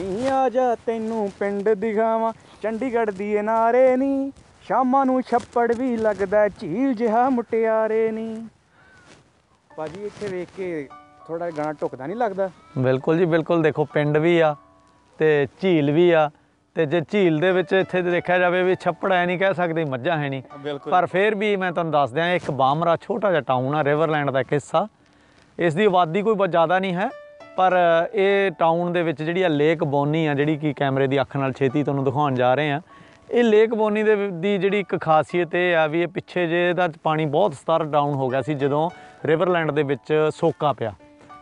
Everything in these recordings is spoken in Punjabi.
ਨੀ ਆ ਜਾ ਤੈਨੂੰ ਪਿੰਡ ਦਿਖਾਵਾਂ। ਚੰਡੀਗੜ੍ਹ ਦੀ ਇਹ ਨਾਰੇ ਨੀ ਸ਼ਾਮਾਂ ਨੂੰ ਛੱਪੜ ਵੀ ਲੱਗਦਾ ਝੀਲ ਜਿਹਾ ਮੁਟਿਆਰੇ ਨੀ। ਭਾਜੀ ਇੱਥੇ ਵੇਖ ਕੇ ਥੋੜਾ ਗਾਣਾ ਢੁਕਦਾ ਨਹੀਂ ਲੱਗਦਾ? ਬਿਲਕੁਲ ਜੀ ਬਿਲਕੁਲ। ਦੇਖੋ ਪਿੰਡ ਵੀ ਆ ਤੇ ਝੀਲ ਵੀ ਆ ਤੇ ਜੇ ਝੀਲ ਦੇ ਵਿੱਚ ਇੱਥੇ ਤੇ ਦੇਖਿਆ ਜਾਵੇ ਵੀ ਛੱਪੜ ਐ ਨਹੀਂ ਕਹਿ ਸਕਦੇ ਮੱਝਾਂ ਹੈ ਨਹੀਂ ਬਿਲਕੁਲ। ਪਰ ਫਿਰ ਵੀ ਮੈਂ ਤੁਹਾਨੂੰ ਦੱਸ ਦਿਆਂ ਇੱਕ ਬਾਮਰਾ ਛੋਟਾ ਜਿਹਾ ਟਾਊਨ ਆ ਰਿਵਰਲੈਂਡ ਦਾ ਇੱਕ ਹਿੱਸਾ। ਇਸ ਦੀ ਆਬਾਦੀ ਕੋਈ ਬਹੁਤ ਜ਼ਿਆਦਾ ਨਹੀਂ ਹੈ। ਪਰ ਇਹ ਟਾਊਨ ਦੇ ਵਿੱਚ ਜਿਹੜੀ ਆ ਲੇਕ ਬੋਨੀ ਆ, ਜਿਹੜੀ ਕਿ ਕੈਮਰੇ ਦੀ ਅੱਖ ਨਾਲ ਛੇਤੀ ਤੁਹਾਨੂੰ ਦਿਖਾਉਣ ਜਾ ਰਹੇ ਆ, ਇਹ ਲੇਕ ਬੋਨੀ ਦੇ ਦੀ ਜਿਹੜੀ ਇੱਕ ਖਾਸੀਅਤ ਇਹ ਆ ਵੀ ਇਹ ਪਿੱਛੇ ਜੇ ਇਹਦਾ ਪਾਣੀ ਬਹੁਤ ਸਤਰ ਡਾਊਨ ਹੋ ਗਿਆ ਸੀ ਜਦੋਂ ਰਿਵਰਲੈਂਡ ਦੇ ਵਿੱਚ ਸੋਕਾ ਪਿਆ।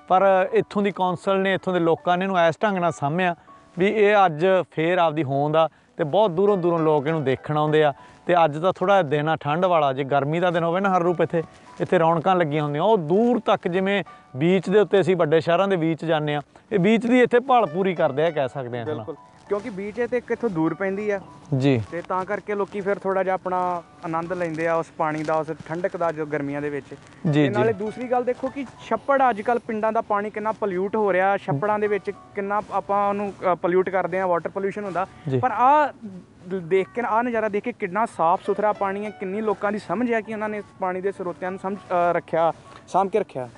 ਪਰ ਇੱਥੋਂ ਦੀ ਕੌਂਸਲ ਨੇ, ਇੱਥੋਂ ਦੇ ਲੋਕਾਂ ਨੇ ਇਹਨੂੰ ਇਸ ਢੰਗ ਨਾਲ ਸਾਂਭਿਆ ਵੀ ਇਹ ਅੱਜ ਫੇਰ ਆਪਦੀ ਹੋਂਦ ਆ ਤੇ ਬਹੁਤ ਦੂਰੋਂ ਦੂਰੋਂ ਲੋਕ ਇਹਨੂੰ ਦੇਖਣ ਆਉਂਦੇ ਆ ਤੇ ਅੱਜ ਤਾਂ ਥੋੜਾ ਦਿਨ ਆ ਠੰਡ ਵਾਲਾ ਜੇ ਗਰਮੀ ਦਾ ਦਿਨ ਹੋਵੇ ਨਾ ਹਰ ਰੂਪ ਇੱਥੇ ਇੱਥੇ ਰੌਣਕਾਂ ਲੱਗੀਆਂ ਹੁੰਦੀਆਂ। ਉਹ ਦੂਰ ਤੱਕ ਜਿਵੇਂ ਬੀਚ ਦੇ ਉੱਤੇ ਅਸੀਂ ਵੱਡੇ ਸ਼ਹਿਰਾਂ ਦੇ ਬੀਚ ਜਾਂਦੇ ਆ ਇਹ ਬੀਚ ਦੀ ਇੱਥੇ ਭਾਲ ਪੂਰੀ ਕਰਦੇ ਆ ਕਹਿ ਸਕਦੇ ਆ। ਬਿਲਕੁਲ। ਕਿਉਂਕਿ ਬੀਚ ਤੇ ਇੱਕ ਇੱਥੋਂ ਦੂਰ ਪੈਂਦੀ ਆ। ਜੀ। ਤੇ ਤਾਂ ਕਰਕੇ ਲੋਕੀ ਫਿਰ ਥੋੜਾ ਜਿਹਾ ਆਪਣਾ ਆਨੰਦ ਲੈਂਦੇ ਆ ਉਸ ਪਾਣੀ ਦਾ ਉਸ ਠੰਡਕ ਦਾ ਜੋ ਗਰਮੀਆਂ ਦੇ ਵਿੱਚ। ਜੀ ਤੇ ਜੀ। ਨਾਲੇ ਦੂਸਰੀ ਗੱਲ ਦੇਖੋ ਕਿ ਛੱਪੜ ਅੱਜ ਕੱਲ ਪਿੰਡਾਂ ਦਾ ਪਾਣੀ ਕਿੰਨਾ ਪੋਲਿਊਟ ਹੋ ਰਿਹਾ ਛੱਪੜਾਂ ਦੇ ਵਿੱਚ ਕਿੰਨਾ ਆਪਾਂ ਉਹਨੂੰ ਪੋਲਿਊਟ ਕਰਦੇ ਆ ਵਾਟਰ ਪੋਲਿਊਸ਼ਨ ਹੁੰਦਾ। ਪਰ ਆ ਦੇਖ ਕੇ ਆ ਨਜ਼ਾਰਾ ਦੇਖ ਕੇ ਕਿੰਨਾ ਸਾਫ਼ ਸੁਥਰਾ ਪਾਣੀ ਹੈ ਕਿੰਨੀ ਲੋਕਾਂ ਦੀ ਸਮਝ ਹੈ ਕਿ ਉਹਨਾਂ ਨੇ ਇਸ ਪਾਣੀ ਦੇ ਸਰੋਤਿਆਂ ਨੂੰ ਸਮਝ ਰੱਖਿਆ ਸਾਂਭ ਕੇ ਰੱਖਿਆ।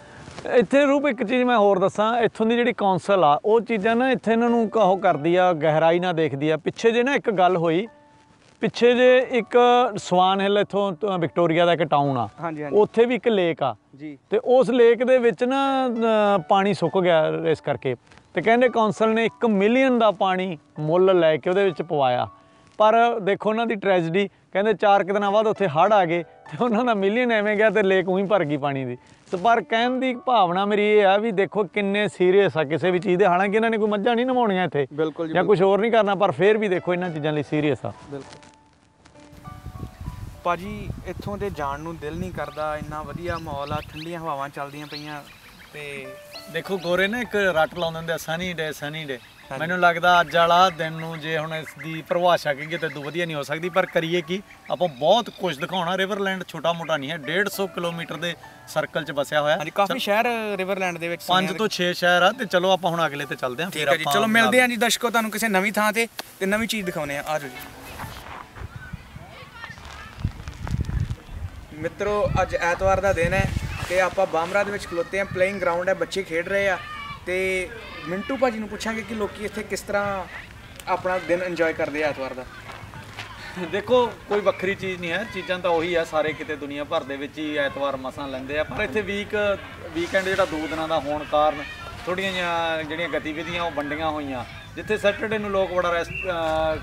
ਇੱਥੇ ਰੂਪ ਇੱਕ ਚੀਜ਼ ਮੈਂ ਹੋਰ ਦੱਸਾਂ ਇੱਥੋਂ ਦੀ ਜਿਹੜੀ ਕੌਂਸਲ ਆ ਉਹ ਚੀਜ਼ਾਂ ਨਾ ਇੱਥੇ ਇਹਨਾਂ ਨੂੰ ਉਹ ਕਰਦੀ ਆ ਗਹਿਰਾਈ ਨਾਲ ਦੇਖਦੀ ਆ। ਪਿੱਛੇ ਜੇ ਨਾ ਇੱਕ ਗੱਲ ਹੋਈ ਪਿੱਛੇ ਜੇ ਇੱਕ ਸਵਾਨ ਹਿੱਲ ਇੱਥੋਂ ਵਿਕਟੋਰੀਆ ਦਾ ਇੱਕ ਟਾਊਨ ਆ ਹਾਂਜੀ ਹਾਂਜੀ। ਉੱਥੇ ਵੀ ਇੱਕ ਲੇਕ ਆ। ਜੀ। ਤੇ ਉਸ ਲੇਕ ਦੇ ਵਿੱਚ ਨਾ ਪਾਣੀ ਸੁੱਕ ਗਿਆ ਇਸ ਕਰਕੇ। ਤੇ ਕਹਿੰਦੇ ਕੌਂਸਲ ਨੇ 1 ਮਿਲੀਅਨ ਦਾ ਪਾਣੀ ਮੁੱਲ ਲੈ ਕੇ ਉਹਦੇ ਵਿੱਚ ਪਵਾਇਆ। ਪਰ ਦੇਖੋ ਉਹਨਾਂ ਦੀ ਟ੍ਰੈਜਡੀ ਕਹਿੰਦੇ 4 ਕਿ ਦਿਨਾਂ ਬਾਅਦ ਉੱਥੇ ਹੜ੍ਹ ਆ ਗਏ ਤੇ ਉਹਨਾਂ ਦਾ ਮਿਲੀਅਨ ਐਵੇਂ ਗਿਆ ਤੇ ਲੇਕ ਉਹੀ ਭਰ ਗਈ ਪਾਣੀ ਦੀ। ਸੋ ਪਰ ਕਹਿਣ ਦੀ ਭਾਵਨਾ ਮੇਰੀ ਇਹ ਆ ਵੀ ਦੇਖੋ ਕਿੰਨੇ ਸੀਰੀਅਸ ਆ ਕਿਸੇ ਵੀ ਚੀਜ਼ ਦੇ। ਹਾਲਾਂਕਿ ਇਹਨਾਂ ਨੇ ਕੋਈ ਮੱਝਾਂ ਨਹੀਂ ਨਮਾਉਣੀਆਂ ਇੱਥੇ ਜਾਂ ਕੁਝ ਹੋਰ ਨਹੀਂ ਕਰਨਾ ਪਰ ਫਿਰ ਵੀ ਦੇਖੋ ਇਹਨਾਂ ਚੀਜ਼ਾਂ ਲਈ ਸੀਰੀਅਸ ਆ। ਬਿਲਕੁਲ। ਭਾਜੀ ਇੱਥੋਂ ਦੇ ਜਾਣ ਨੂੰ ਦਿਲ ਨਹੀਂ ਕਰਦਾ ਇੰਨਾ ਵਧੀਆ ਮਾਹੌਲ ਆ ਠੰਡੀਆਂ ਹਵਾਵਾਂ ਚੱਲਦੀਆਂ ਪਈਆਂ ਤੇ ਦੇਖੋ ਗੋਰੇ ਨੇ ਇੱਕ ਰੱਟ ਲਾਉਂਦੇ ਹੁੰਦੇ ਸਨੀ ਡੇ ਸਨੀ ਡੇ। ਮੈਨੂੰ ਲੱਗਦਾ ਅੱਜ ਵਾਲਾ ਦਿਨ ਨੂੰ ਜੇ ਹੁਣ ਇਸ ਦੀ ਪਰਿਭਾਸ਼ਾ ਕਹੀਏ ਤੇ ਤੋਂ ਵਧੀਆ ਨਹੀਂ ਹੋ ਸਕਦੀ ਪਰ ਕਰੀਏ ਕੀ? ਆਪਾਂ ਬਹੁਤ ਕੁਝ ਦਿਖਾਉਣਾ। ਰਿਵਰਲੈਂਡ ਛੋਟਾ ਮੋਟਾ ਨਹੀਂ ਹੈ 150 ਕਿਲੋਮੀਟਰ ਦੇ ਸਰਕਲ 'ਚ ਵਸਿਆ ਹੋਇਆ। ਹਾਂਜੀ ਕਾਫੀ ਸ਼ਹਿਰ ਰਿਵਰਲੈਂਡ ਦੇ ਵਿੱਚ ਪੰਜ ਤੋਂ 6 ਸ਼ਹਿਰ ਆ ਤੇ ਚਲੋ ਆਪਾਂ ਹੁਣ ਅਗਲੇ ਤੇ ਚੱਲਦੇ ਹਾਂ ਠੀਕ ਹੈ ਜੀ ਚਲੋ ਮਿਲਦੇ ਹਾਂ। ਜੀ ਦਰਸ਼ਕੋ ਤੁਹਾਨੂੰ ਕਿਸੇ ਨਵੀਂ ਥਾਂ ਤੇ ਤੇ ਨਵੀਂ ਚੀਜ਼ ਦਿਖਾਉਨੇ ਆ ਆਜੋ ਜੀ। ਮਿੱਤਰੋ ਅੱਜ ਐਤਵਾਰ ਦਾ ਦਿਨ ਹੈ ਤੇ ਆਪਾਂ ਬਾਮਰਾ ਦੇ ਵਿੱਚ ਖਲੋਤੇ ਆ ਪਲੇਇੰਗ ਗਰਾਊਂਡ ਹੈ ਬੱਚੇ ਖੇਡ ਰਹੇ ਆ। ਤੇ ਮਿੰਟੂ ਭਾਜੀ ਨੂੰ ਪੁੱਛਾਂਗੇ ਕਿ ਲੋਕੀ ਇੱਥੇ ਕਿਸ ਤਰ੍ਹਾਂ ਆਪਣਾ ਦਿਨ ਇੰਜੋਏ ਕਰਦੇ ਆ ਐਤਵਾਰ ਦਾ। ਦੇਖੋ, ਕੋਈ ਵੱਖਰੀ ਚੀਜ਼ ਨਹੀਂ ਹੈ। ਚੀਜ਼ਾਂ ਤਾਂ ਉਹੀ ਆ, ਸਾਰੇ ਕਿਤੇ ਦੁਨੀਆ ਭਰ ਦੇ ਵਿੱਚ ਹੀ ਐਤਵਾਰ ਮਸਾਂ ਲੈਂਦੇ ਆ। ਪਰ ਇੱਥੇ ਵੀਕ ਵੀਕਐਂਡ ਜਿਹੜਾ ਦੋ ਦਿਨਾਂ ਦਾ ਹੋਣ ਕਾਰਨ ਥੋੜੀਆਂ ਜਿਹੀਆਂ ਜਿਹੜੀਆਂ ਗਤੀਵਿਧੀਆਂ ਉਹ ਵੰਡੀਆਂ ਹੋਈਆਂ। ਜਿੱਥੇ ਸੈਟਰਡੇ ਨੂੰ ਲੋਕ ਬੜਾ ਰੈਸਟ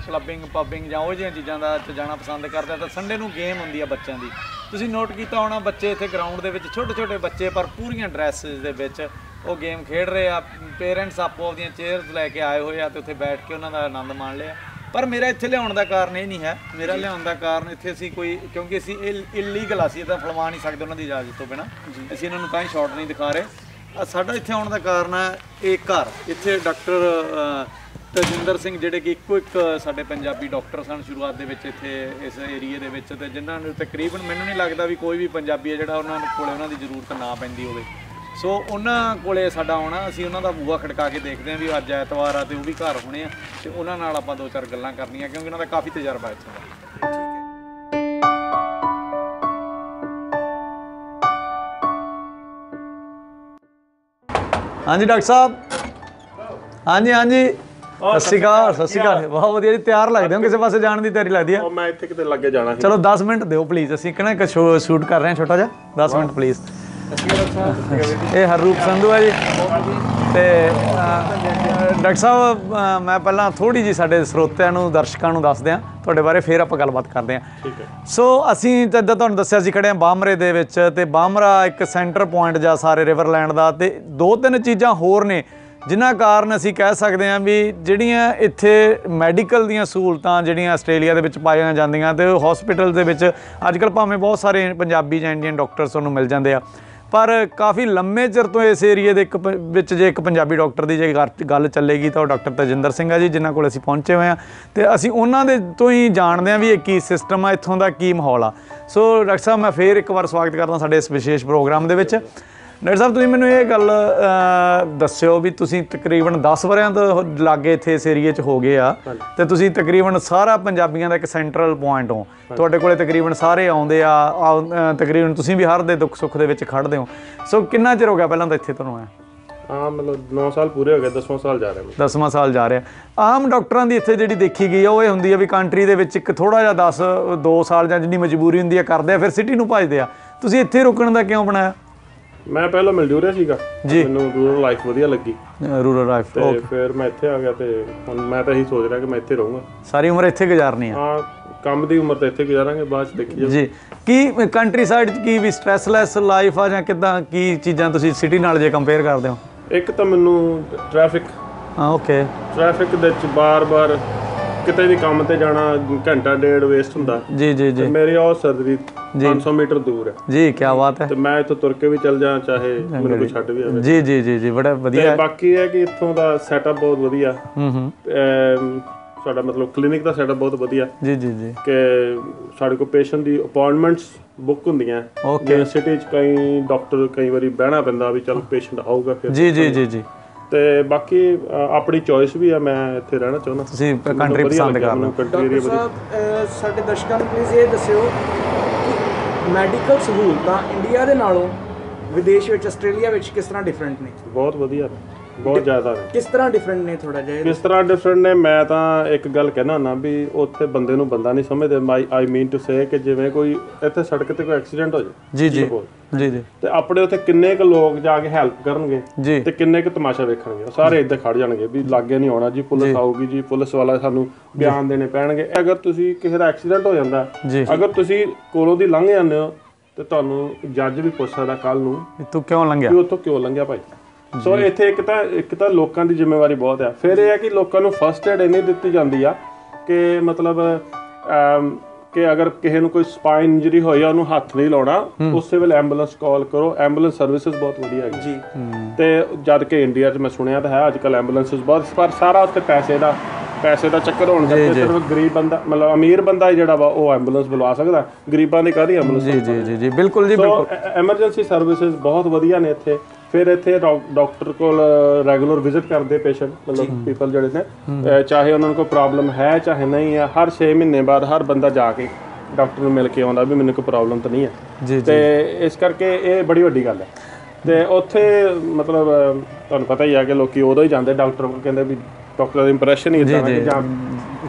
ਕਲੱਬਿੰਗ ਪੱਬਿੰਗ ਜਾਂ ਉਹ ਜਿਹੀਆਂ ਚੀਜ਼ਾਂ ਦਾ ਜਾਣਾ ਪਸੰਦ ਕਰਦੇ ਆ, ਤਾਂ ਸੰਡੇ ਨੂੰ ਗੇਮ ਹੁੰਦੀ ਆ ਬੱਚਿਆਂ ਦੀ। ਤੁਸੀਂ ਨੋਟ ਕੀਤਾ ਹੋਣਾ, ਬੱਚੇ ਇੱਥੇ ਗਰਾਊਂਡ ਦੇ ਵਿੱਚ ਛੋਟੇ ਛੋਟੇ ਬੱਚੇ, ਪਰ ਪੂਰੀਆਂ ਡਰੈਸਸ ਦੇ ਵਿੱਚ ਉਹ ਗੇਮ ਖੇਡ ਰਹੇ ਆ ਪੇਰੈਂਟਸ ਆਪੋ ਆਪਦੀਆਂ ਚੇਅਰਸ ਲੈ ਕੇ ਆਏ ਹੋਏ ਆ ਤੇ ਉੱਥੇ ਬੈਠ ਕੇ ਉਹਨਾਂ ਦਾ ਆਨੰਦ ਮਾਣ ਲਿਆ। ਪਰ ਮੇਰਾ ਇੱਥੇ ਲਿਆਉਣ ਦਾ ਕਾਰਨ ਇਹ ਨਹੀਂ ਹੈ। ਮੇਰਾ ਲਿਆਉਣ ਦਾ ਕਾਰਨ ਇੱਥੇ ਅਸੀਂ ਕੋਈ ਕਿਉਂਕਿ ਅਸੀਂ ਇਲੀਗਲ ਅਸੀਂ ਤਾਂ ਫਲਵਾ ਨਹੀਂ ਸਕਦੇ ਉਹਨਾਂ ਦੀ ਇਜਾਜ਼ਤ ਤੋਂ ਬਿਨਾ। ਅਸੀਂ ਇਹਨਾਂ ਨੂੰ ਤਾਂ ਹੀ ਸ਼ਾਰਟ ਨਹੀਂ ਦਿਖਾ ਰਹੇ। ਸਾਡਾ ਇੱਥੇ ਆਉਣ ਦਾ ਕਾਰਨ ਹੈ ਇਹ ਘਰ। ਇੱਥੇ ਡਾਕਟਰ ਤਜਿੰਦਰ ਸਿੰਘ ਜਿਹੜੇ ਕਿ ਇੱਕੋ ਇੱਕ ਸਾਡੇ ਪੰਜਾਬੀ ਡਾਕਟਰ ਸਨ ਸ਼ੁਰੂਆਤ ਦੇ ਵਿੱਚ ਇੱਥੇ ਇਸ ਏਰੀਏ ਦੇ ਵਿੱਚ ਤੇ ਜਿਨ੍ਹਾਂ ਨੂੰ ਤਕਰੀਬਨ ਮੈਨੂੰ ਨਹੀਂ ਲੱਗਦਾ ਵੀ ਕੋਈ ਵੀ ਪੰਜਾਬੀ ਹੈ ਜਿਹੜਾ ਉਹਨਾਂ ਕੋਲੇ ਉਹਨਾਂ ਦੀ ਜ਼ਰੂਰਤ ਨਾ ਪੈਂਦੀ ਹੋਵੇ। ਸੋ ਉਹਨਾਂ ਕੋਲੇ ਸਾਡਾ ਆਉਣਾ ਅਸੀਂ ਉਹਨਾਂ ਦਾ ਬੂਹਾ ਖੜਕਾ ਕੇ ਦੇਖਦੇ ਹਾਂ ਵੀ ਅੱਜ ਐਤਵਾਰ ਆ ਤੇ ਉਹ ਵੀ ਘਰ ਹੋਣੇ ਆ ਤੇ ਉਹਨਾਂ ਨਾਲ ਆਪਾਂ ਦੋ ਚਾਰ ਗੱਲਾਂ ਕਰਨੀਆਂ ਕਿਉਂਕਿ ਉਹਨਾਂ ਦਾ ਕਾਫੀ ਤਜਰਬਾ ਇੱਥੇ ਦਾ। ਹਾਂਜੀ ਡਾਕਟਰ ਸਾਹਿਬ। ਹਾਂਜੀ ਹਾਂਜੀ। ਸਤਿ ਸ਼੍ਰੀ ਅਕਾਲ ਸਤਿ ਸ਼੍ਰੀ ਅਕਾਲ। ਬਹੁਤ ਵਧੀਆ ਜੀ ਤਿਆਰ ਲੱਗਦੇ ਹੋ ਕਿਸੇ ਪਾਸੇ ਜਾਣ ਦੀ ਤਿਆਰੀ ਲੱਗਦੀ ਉਹ ਮੈਂ ਇੱਥੇ ਕਿਤੇ ਲੱਗੇ ਜਾਣਾ ਸੀ। ਚਲੋ 10 ਮਿੰਟ ਦਿਓ ਪਲੀਜ਼ ਅਸੀਂ ਕਿਹੜਾ ਇੱਕ ਸ਼ੂਟ ਕਰ ਰਹੇ ਹਾਂ ਛੋਟਾ ਜਿਹਾ। 10 ਮਿੰਟ ਪਲੀਜ਼ ਇਹ ਹਰਰੂਪ ਸੰਧੂ ਹੈ ਜੀ। ਤੇ ਡਾਕਟਰ ਸਾਹਿਬ ਮੈਂ ਪਹਿਲਾਂ ਥੋੜੀ ਜੀ ਸਾਡੇ ਸਰੋਤਿਆਂ ਨੂੰ ਦਰਸ਼ਕਾਂ ਨੂੰ ਦੱਸ ਦਿਆਂ ਤੁਹਾਡੇ ਬਾਰੇ ਫਿਰ ਆਪਾਂ ਗੱਲਬਾਤ ਕਰਦੇ ਹੈ। ਸੋ ਅਸੀਂ ਜਿੱਦਾਂ ਤੁਹਾਨੂੰ ਦੱਸਿਆ ਸੀ ਖੜੇ ਹਾਂ ਬਾਮਰੇ ਦੇ ਵਿੱਚ ਤੇ ਬਾਮਰਾ ਇੱਕ ਸੈਂਟਰ ਪੁਆਇੰਟ ਜਾਂ ਸਾਰੇ ਰਿਵਰਲੈਂਡ ਦਾ ਤੇ ਦੋ ਤਿੰਨ ਚੀਜ਼ਾਂ ਹੋਰ ਨੇ ਜਿਨ੍ਹਾਂ ਕਾਰਨ ਅਸੀਂ ਕਹਿ ਸਕਦੇ ਹਾਂ ਵੀ ਜਿਹੜੀਆਂ ਇੱਥੇ ਮੈਡੀਕਲ ਦੀਆਂ ਸਹੂਲਤਾਂ ਜਿਹੜੀਆਂ ਆਸਟ੍ਰੇਲੀਆ ਦੇ ਵਿੱਚ ਪਾਈਆਂ ਜਾਂਦੀਆਂ ਤੇ ਹਸਪੀਟਲ ਦੇ ਵਿੱਚ ਅੱਜਕੱਲ ਭਾਵੇਂ ਬਹੁਤ ਸਾਰੇ ਪੰਜਾਬੀ ਜਾਂ ਇੰਡੀਅਨ ਡਾਕਟਰਸ ਤੁਹਾਨੂੰ ਮਿਲ ਜਾਂਦੇ ਆ। ਪਰ ਕਾਫੀ ਲੰਮੇ ਚਿਰ ਤੋਂ ਇਸ ਏਰੀਏ ਦੇ ਇੱਕ ਪ- ਵਿੱਚ ਜੇ ਇੱਕ ਪੰਜਾਬੀ ਡਾਕਟਰ ਦੀ ਜੇ ਗੱਲ- ਗੱਲ ਚੱਲੇਗੀ ਤਾਂ ਉਹ ਡਾਕਟਰ ਤਜਿੰਦਰ ਸਿੰਘ ਆ ਜੀ, ਜਿਨ੍ਹਾਂ ਕੋਲ ਅਸੀਂ ਪਹੁੰਚੇ ਹੋਏ ਆ ਤੇ ਅਸੀਂ ਉਹਨਾਂ ਦੇ ਤੋਂ ਹੀ ਜਾਣਦੇ ਆ ਵੀ ਇਹ ਕੀ ਸਿਸਟਮ ਆ, ਇੱਥੋਂ ਦਾ ਕੀ ਮਾਹੌਲ ਆ। ਸੋ ਡਾਕਟਰ ਸਾਹਿਬ, ਮੈਂ ਫੇਰ ਇੱਕ ਵਾਰ ਸਵਾਗਤ ਕਰਦਾ ਸਾਡੇ ਇਸ ਵਿਸ਼ੇਸ਼ ਪ੍ਰੋਗਰਾਮ ਦੇ ਵਿੱਚ। ਡਾਕਟਰ ਸਾਹਿਬ ਤੁਸੀਂ ਮੈਨੂੰ ਇਹ ਗੱਲ ਦੱਸਿਓ ਵੀ ਤੁਸੀਂ ਤਕਰੀਬਨ 10 ਵਰਿਆਂ ਤੋਂ ਲਾਗੇ ਇੱਥੇ ਇਸ ਏਰੀਏ 'ਚ ਹੋ ਗਏ ਆ ਤੇ ਤੁਸੀਂ ਤਕਰੀਬਨ ਸਾਰਾ ਪੰਜਾਬੀਆਂ ਦਾ ਇੱਕ ਸੈਂਟਰਲ ਪੁਆਇੰਟ ਹੋ। ਤੁਹਾਡੇ ਕੋਲੇ ਤਕਰੀਬਨ ਸਾਰੇ ਆਉਂਦੇ ਆ ਤਕਰੀਬਨ ਤੁਸੀਂ ਵੀ ਹਰ ਦੇ ਦੁੱਖ ਸੁੱਖ ਦੇ ਵਿੱਚ ਖੜਦੇ ਹੋ। ਸੋ ਕਿੰਨਾ ਚਿਰ ਹੋ ਗਿਆ ਪਹਿਲਾਂ ਤਾਂ ਇੱਥੇ ਤੁਹਾਨੂੰ ਆਇਆ? ਹਾਂ ਮਤਲਬ 9 ਸਾਲ ਪੂਰੇ ਹੋ ਗਏ 10ਵਾਂ ਸਾਲ ਜਾ ਰਿਹਾ ਮੈਂ ਦਸਵਾਂ ਸਾਲ ਜਾ ਰਿਹਾ। ਆਮ ਡਾਕਟਰਾਂ ਦੀ ਇੱਥੇ ਜਿਹੜੀ ਦੇਖੀ ਗਈ ਆ ਉਹ ਇਹ ਹੁੰਦੀ ਆ ਵੀ ਕੰਟਰੀ ਦੇ ਵਿੱਚ ਇੱਕ ਥੋੜਾ ਜਿਹਾ 10 2 ਸਾਲ ਜਾਂ ਜਿੰਨੀ ਮਜਬੂਰੀ ਹੁੰਦੀ ਆ ਕਰਦੇ ਆ ਫਿਰ ਸਿਟੀ ਨੂੰ ਭਜਦੇ ਆ। ਤੁਸੀਂ ਇੱਥੇ ਰੁਕਣ ਦਾ ਕਿਉਂ ਬਣਾਇਆ? ਮੈਂ ਪਹਿਲਾਂ ਮਿਲਜੂਰੀਆ ਸੀਗਾ। ਜੀ। ਮੈਨੂੰ ਰੂਰਲ ਲਾਈਫ ਵਧੀਆ ਲੱਗੀ। ਰੂਰਲ ਲਾਈਫ ਤੇ ਫਿਰ ਮੈਂ ਇੱਥੇ ਆ ਗਿਆ ਤੇ ਹੁਣ ਮੈਂ ਤਾਂ ਇਹੀ ਸੋਚ ਰਿਹਾ ਕਿ ਮੈਂ ਇੱਥੇ ਰਹੂੰਗਾ। ਸਾਰੀ ਉਮਰ ਇੱਥੇ ਗੁਜ਼ਾਰਨੀ ਆ? ਹਾਂ ਕੰਮ ਦੀ ਉਮਰ ਤਾਂ ਇੱਥੇ ਗੁਜ਼ਾਰਾਂਗੇ ਬਾਅਦ ਚ ਦੇਖੀ ਜਾਊ। ਜੀ। ਕੀ ਕੰਟਰੀ ਸਾਈਡ ਕੀ ਵੀ ਸਟ੍ਰੈਸਲੈਸ ਲਾਈਫ ਆ ਜਾਂ ਕਿਦਾਂ ਕੀ ਚੀਜ਼ਾਂ ਤੁਸੀਂ ਸਿਟੀ ਨਾਲ ਜੇ ਕੰਪੇਅਰ ਕਰਦੇ ਹੋ? ਇੱਕ ਤਾਂ ਮੈਨੂੰ ਟ੍ਰੈਫਿਕ ਹਾਂ ਓਕੇ ਟ੍ਰੈਫਿਕ ਦੇ ਵਿੱਚ ਬਾਰ-ਬਾਰ ਕਿਤੇ ਵੀ ਕੰਮ ਤੇ ਜਾਣਾ ਘੰਟਾ ਡੇਢ ਵੇਸਟ ਹੁੰਦਾ। ਜੀ ਜੀ ਜੀ। ਮੇਰੀ ਉਹ ਸਰਜਰੀ 500 ਮੀਟਰ ਦੂਰ ਹੈ। ਜੀ ਕੀ ਬਾਤ ਹੈ। ਤੇ ਮੈਂ ਇੱਥੋਂ ਤੁਰ ਕੇ ਵੀ ਚੱਲ ਜਾ ਚਾਹੇ ਮੈਨੂੰ ਕੋਈ ਛੱਡ ਵੀ ਆਵੇ। ਜੀ ਜੀ ਜੀ ਜੀ ਬੜਾ ਵਧੀਆ। ਤੇ ਬਾਕੀ ਹੈ ਕਿ ਇੱਥੋਂ ਦਾ ਸੈਟਅਪ ਬਹੁਤ ਵਧੀਆ। ਹੂੰ ਹੂੰ। ਸਾਡਾ ਮਤਲਬ ਕਲੀਨਿਕ ਦਾ ਸੈਟਅਪ ਬਹੁਤ ਵਧੀਆ। ਜੀ ਜੀ ਜੀ। ਕਿ ਸਾਡੇ ਕੋਲ ਪੇਸ਼ੈਂਟ ਦੀ ਅਪਾਇੰਟਮੈਂਟਸ ਬੁੱਕ ਹੁੰਦੀਆਂ. ਜਿਵੇਂ ਸਿਟੀ 'ਚ ਕਈ ਡਾਕਟਰ ਕਈ ਵਾਰੀ ਬਹਿਣਾ ਪੈਂਦਾ ਵੀ ਚਲ ਪੇਸ਼ੈਂਟ ਆਊਗਾ ਫਿਰ। ਜੀ ਜੀ ਜੀ ਜੀ। ਤੇ ਬਾਕੀ ਆਪਣੀ ਚੋਇਸ ਵੀ ਆ ਮੈਂ ਇੱਥੇ ਰਹਿਣਾ ਚਾਹੁੰਦਾ। ਤੁਸੀਂ ਕੰਟਰੀ ਪਸੰਦ ਕਰ ਲਓ। ਕੰਟਰੀ ਏਰੀਆ ਵਧੀਆ ਸਾਹਿਬ ਸਾਡੇ ਦਰਸ਼ਕਾਂ ਨੂੰ ਪਲੀਜ਼ ਇਹ ਦੱਸਿਓ ਕਿ ਮੈਡੀਕਲ ਸਹੂਲਤਾਂ ਇੰਡੀਆ ਦੇ ਨਾਲੋਂ ਵਿਦੇਸ਼ ਵਿੱਚ ਆਸਟ੍ਰੇਲੀਆ ਵਿੱਚ ਕਿਸ ਤਰ੍ਹਾਂ ਡਿਫਰੈਂਟ ਨੇ? ਬਹੁਤ ਵਧੀਆ ਨੇ। ਬਹੁਤ ਜ਼ਿਆਦਾ ਨੇ। ਕਿਸ ਤਰ੍ਹਾਂ ਡਿਫਰੈਂਟ ਨੇ ਥੋੜਾ ਜਿਹਾ ਕਿਸ ਤਰ੍ਹਾਂ ਡਿਫਰੈਂਟ ਨੇ? ਮੈਂ ਤਾਂ ਇੱਕ ਗੱਲ ਕਹਿਣਾ ਨਾ ਵੀ ਉੱਥੇ ਬੰਦੇ ਨੂੰ ਬੰਦਾ ਨਹੀਂ ਸਮਝਦੇ। ਮਾਈ ਆਈ ਮੀਨ ਟੂ ਸੇ ਕਿ ਜਿਵੇਂ ਕੋਈ ਇੱਥੇ ਸੜਕ ਤੇ ਕੋਈ ਐਕਸੀਡੈਂਟ ਹੋ ਜਾਏ। ਜੀ ਜੀ। ਜੀ ਜੀ। ਤੇ ਆਪਣੇ ਉੱਥੇ ਕਿੰਨੇ ਕੁ ਲੋਕ ਜਾ ਕੇ ਹੈਲਪ ਕਰਨਗੇ? ਜੀ। ਤੇ ਕਿੰਨੇ ਕੁ ਤਮਾਸ਼ਾ ਵੇਖਣਗੇ? ਉਹ ਸਾਰੇ ਇੱਦਾਂ ਖੜ ਜਾਣਗੇ ਵੀ ਲਾਗੇ ਨਹੀਂ ਆਉਣਾ ਜੀ ਪੁਲਿਸ ਆਊਗੀ ਜੀ ਪੁਲਿਸ ਵਾਲਾ ਸਾਨੂੰ ਬਿਆਨ ਦੇਣੇ ਪੈਣਗੇ। ਅਗਰ ਤੁਸੀਂ ਕਿਸੇ ਦਾ ਐਕਸੀਡੈਂਟ ਹੋ ਜਾਂਦਾ ਜੀ। ਅਗਰ ਤੁਸੀਂ ਕੋਲੋਂ ਦੀ ਲੰਘ ਜਾਂਦੇ ਹੋ ਤੇ ਤੁਹਾਨੂੰ ਜੱਜ ਵੀ ਪੁੱਛ ਸਕਦਾ ਕੱਲ ਨੂੰ ਤੂੰ ਕਿਉਂ ਲੰਘਿਆ? ਕਿ ਉੱਥੋਂ ਕਿਉਂ ਲੰਘਿਆ ਭਾਈ? ਸੋ ਇੱਥੇ ਇੱਕ ਤਾਂ ਇੱਕ ਤਾਂ ਲੋਕਾਂ ਦੀ ਜ਼ਿੰਮੇਵਾਰੀ ਬਹੁਤ ਆ। ਫਿਰ ਇਹ ਹੈ ਕਿ ਲੋਕਾਂ ਨੂੰ ਫਸਟ ਏਡ ਇੰਨੀ ਦਿੱਤੀ ਜਾਂਦੀ ਆ ਕਿ ਮਤਲਬ ਅਮ, ਕਿ ਅਗਰ ਕਿਸੇ ਨੂੰ ਕੋਈ ਸਪਾਈਨ ਇੰਜਰੀ ਹੋਈ ਆ ਉਹਨੂੰ ਹੱਥ ਨਹੀਂ ਲਾਉਣਾ ਉਸੇ ਵੇਲੇ ਐਂਬੂਲੈਂਸ ਕਾਲ ਕਰੋ। ਐਂਬੂਲੈਂਸ ਸਰਵਿਸਿਜ਼ ਬਹੁਤ ਵਧੀਆ ਹੈਗੀ। ਜੀ। ਤੇ ਜਦ ਕਿ ਇੰਡੀਆ 'ਚ ਮੈਂ ਸੁਣਿਆ ਤਾਂ ਹੈ ਅੱਜ ਕੱਲ ਐਂਬੂਲੈਂਸਸ ਬਹੁਤ ਪਰ ਸਾਰਾ ਉੱਥੇ ਪੈਸੇ ਦਾ ਪੈਸੇ ਦਾ ਚੱਕਰ ਹੋਣ ਕਰਕੇ ਸਿਰਫ ਗਰੀਬ ਬੰਦਾ ਮਤਲਬ ਅਮੀਰ ਬੰਦਾ ਹੀ ਜਿਹੜਾ ਵਾ ਉਹ ਐਂਬੂਲੈਂਸ ਬੁਲਵਾ ਸਕਦਾ। ਗਰੀਬਾਂ ਦੀ ਕਾਹਦੀ ਐਂਬੂਲੈਂਸ ਜੀ ਜੀ ਜੀ ਬਿਲਕੁਲ ਜੀ ਸੋ ਐਮਰਜੈਂਸੀ ਸਰਵਿਸਿਜ਼ ਬਹੁਤ ਵਧੀਆ ਨੇ ਇੱਥੇ। ਫਿਰ ਇੱਥੇ ਡਾਕਟਰ ਕੋਲ ਰੈਗੂਲਰ ਵਿਜ਼ਿਟ ਕਰਦੇ ਪੇਸ਼ੈਂਟ ਮਤਲਬ ਪੀਪਲ ਜਿਹੜੇ ਨੇ। ਚਾਹੇ ਉਹਨਾਂ ਨੂੰ ਕੋਈ ਪ੍ਰੋਬਲਮ ਹੈ ਚਾਹੇ ਨਹੀਂ ਹੈ ਹਰ 6 ਮਹੀਨੇ ਬਾਅਦ ਹਰ ਬੰਦਾ ਜਾ ਕੇ ਡਾਕਟਰ ਨੂੰ ਮਿਲ ਕੇ ਆਉਂਦਾ ਵੀ ਮੈਨੂੰ ਕੋਈ ਪ੍ਰੋਬਲਮ ਤਾਂ ਨਹੀਂ ਹੈ। ਤੇ ਇਸ ਕਰਕੇ ਇਹ ਬੜੀ ਵੱਡੀ ਗੱਲ ਹੈ। ਤੇ ਉੱਥੇ ਮਤਲਬ ਤੁਹਾਨੂੰ ਪਤਾ ਹੀ ਆ ਕਿ ਲੋਕੀ ਉਦੋਂ ਹੀ ਜਾਂਦੇ ਡਾਕਟਰ ਕੋਲ ਕਹਿੰਦੇ ਵੀ ਡਾਕਟਰ ਦਾ ਇੰਪ੍ਰੈਸ਼ਨ ਹੀ ਇਦਾਂ ਕਿ ਜਾਂ।